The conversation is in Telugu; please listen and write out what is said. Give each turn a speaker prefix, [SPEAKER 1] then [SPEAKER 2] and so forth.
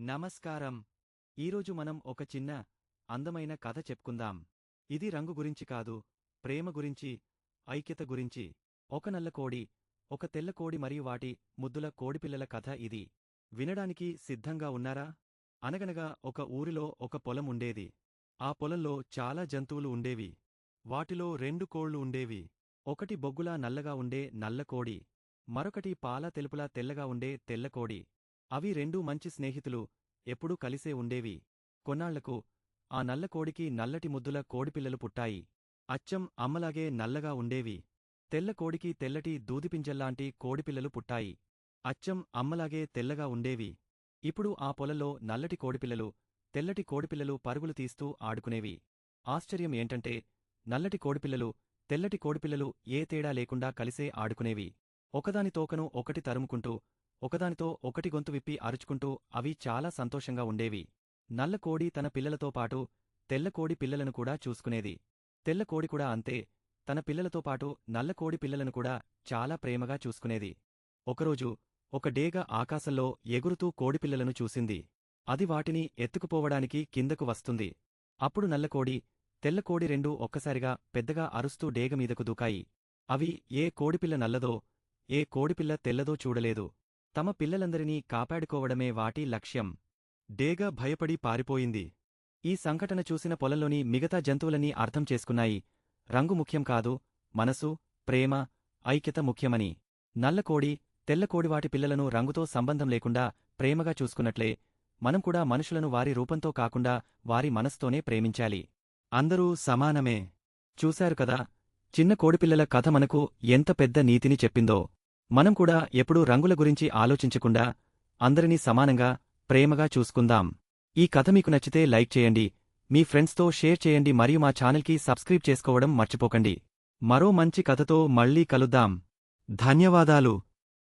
[SPEAKER 1] నమస్కారం. ఈరోజు మనం ఒక చిన్న అందమైన కథ చెప్పుకుందాం. ఇది రంగు గురించి కాదు ప్రేమ గురించి ఐక్యత గురించి. ఒక నల్ల కోడి ఒక తెల్ల కోడి మరియు వాటి ముద్దుల కోడిపిల్లల కథ ఇది. వినడానికి సిద్ధంగా ఉన్నారా? అనగనగా ఒక ఊరిలో ఒక పొలం ఉండేది. ఆ పొలంలో చాలా జంతువులు ఉండేవి. వాటిలో రెండు కోళ్ళు ఉండేవి. ఒకటి బొగ్గులా నల్లగా ఉండే నల్ల కోడి. మరొకటి పాల తెలుపులా తెల్లగా ఉండే తెల్లకోడి అవి రెండూ మంచి స్నేహితులు ఎప్పుడూ కలిసే ఉండేవి. కొన్నాళ్ళకు ఆ నల్ల కోడికి నల్లటి ముద్దుల కోడిపిల్లలు పుట్టాయి. అచ్చం అమ్మలాగే నల్లగా ఉండేవి. తెల్ల కోడికి తెల్లటి దూదిపింజల్లాంటి కోడిపిల్లలు పుట్టాయి. అచ్చం అమ్మలాగే తెల్లగా ఉండేవి. ఇప్పుడు ఆ పొలంలో నల్లటి కోడిపిల్లలు తెల్లటి కోడిపిల్లలు పరుగులు తీస్తూ ఆడుకునేవి. ఆశ్చర్యం ఏంటంటే నల్లటి కోడిపిల్లలు తెల్లటి కోడిపిల్లలు ఏ తేడా లేకుండా కలిసే ఆడుకునేవి. ఒకదాని తోకను ఒకటి తరుముకుంటూ ఒకదానితో ఒకటి గొంతు విప్పి అరుచుకుంటూ అవి చాలా సంతోషంగా ఉండేవి. నల్ల కోడి తన పిల్లలతో పాటు తెల్ల కోడి పిల్లలను కూడా చూసుకునేది. తెల్ల కోడి కూడా అంతే తన పిల్లలతో పాటు నల్ల కోడి పిల్లలను కూడా చాలా ప్రేమగా చూసుకునేది. ఒకరోజు ఒక డేగ ఆకాశంలో ఎగురుతూ కోడిపిల్లలను చూసింది. అది వాటిని ఎత్తుకుపోవడానికి కిందకు వస్తుంది. అప్పుడు నల్లకోడి తెల్లకోడి రెండూ ఒక్కసారిగా పెద్దగా అరుస్తూ డేగమీదకు దూకాయి. అవి ఏ కోడిపిల్ల నల్లదో ఏ కోడిపిల్ల తెల్లదో చూడలేదు. తమ పిల్లలందరినీ కాపాడుకోవడమే వాటి లక్ష్యం. డేగ భయపడి పారిపోయింది. ఈ సంఘటన చూసిన పొలంలోని మిగతా జంతువులన్నీ అర్థం చేసుకున్నాయి. రంగు ముఖ్యం కాదు మనసు ప్రేమ ఐక్యత ముఖ్యమని. నల్లకోడి తెల్లకోడి వాటి పిల్లలను రంగుతో సంబంధం లేకుండా ప్రేమగా చూసుకున్నట్లే మనం కూడా మనుషులను వారి రూపంతో కాకుండా వారి మనస్తోనే ప్రేమించాలి. అందరూ సమానమే. చూశారు కదా చిన్న కోడిపిల్లల కథ మనకు ఎంత పెద్ద నీతిని చెప్పిందో. మనం కూడా ఎప్పుడూ రంగుల గురించి ఆలోచించకుండా అందరినీ సమానంగా ప్రేమగా చూసుకుందాం. ఈ కథ మీకు నచ్చితే లైక్ చేయండి మీ ఫ్రెండ్స్తో షేర్ చేయండి మరియు మా ఛానల్కి సబ్స్క్రైబ్ చేసుకోవడం మర్చిపోకండి. మరో మంచి కథతో మళ్ళీ కలుద్దాం. ధన్యవాదాలు.